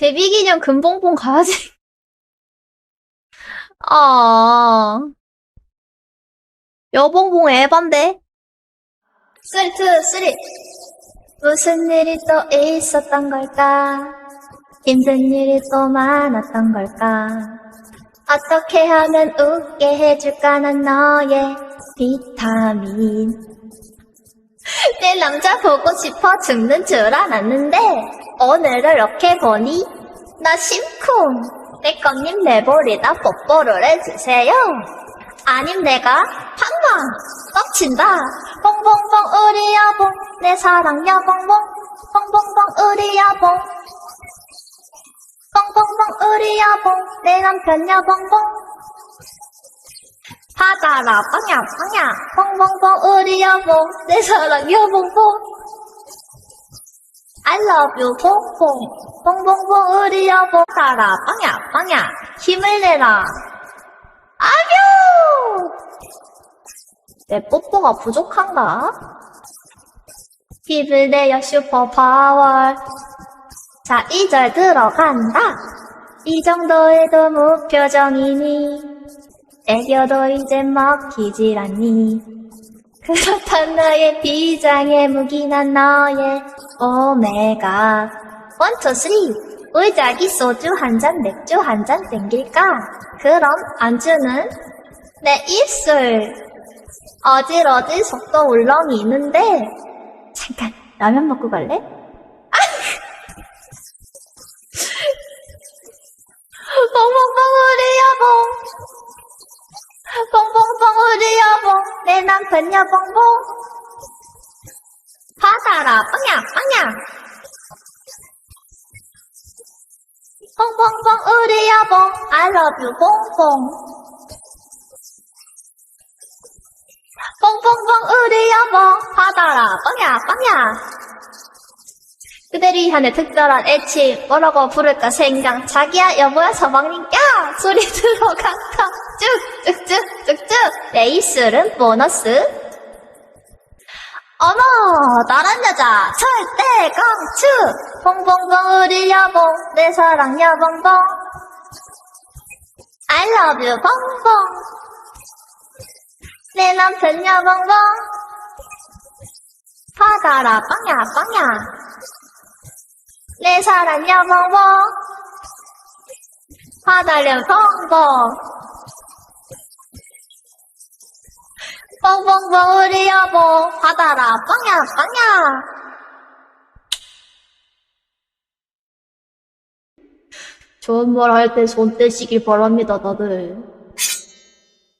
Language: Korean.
데뷔 기념 금봉봉 가야지. 아. 여봉봉 에반데? 3, 2, 3. 무슨 일이 또 있었던 걸까? 힘든 일이 또 많았던 걸까? 어떻게 하면 웃게 해줄까 난 너의 비타민 내 남자 보고 싶어 죽는 줄 알았는데 오늘을 이렇게 보니 나 심쿵. 내 껌님 내버리다 뽀뽀를 해주세요. 아님 내가 방방 떡친다. 뽕뽕뽕 우리 여봉 내 사랑 여봉봉. 뽕뽕뽕 우리 여봉 뽕뽕뽕 우리 여봉 내 남편 여봉봉. 받아라 빵야 빵야. 뽕뽕뽕 우리 여봉 내 사랑 여봉봉 love you 뽕뽕 뽕뽕뽕 우리 여봉 받아라 빵야 빵야. 힘을 내라. 아뷰 내 뽀뽀가 부족한가? 힘을 내요 슈퍼파워 자, 2절 들어간다. 이 정도에도 무표정이니, 애교도 이제 먹히질 않니. 그렇단 너의 비장의 무기난 너의 오메가. 원, 투, 쓰리. 의자기 소주 한 잔, 맥주 한 잔 땡길까? 그럼 안주는 내 입술. 어질어질 속도 울렁이 있는데, 잠깐, 라면 먹고 갈래? 뽕뽕뽕 우리 여봉 뽕뽕뽕 우리 여봉 내 남편 여봉봉 받아라 빵야 빵야 뽕뽕뽕 우리 여봉 I love you 뽕뽕 뽕뽕뽕 우리 여봉 받아라 빵야 빵야. 그대를 향해 특별한 애칭 뭐라고 부를까 생각. 자기야 여보야 서방님 야 소리 들어간다. 쭉쭉쭉쭉쭉. 내 입술은 보너스 어머 나란 여자 절대 강추. 봉봉봉 우리 여봉 내 사랑 여봉봉. I love you 봉봉. 내 남편 여봉봉. 받아라 빵야 빵야. 내 사랑 여봉봉. 화달려 봉봉 뽕뽕뽕 우리 여보 받아라 빵야 빵야. 좋은 말 할 때 손 떼시길 바랍니다 다들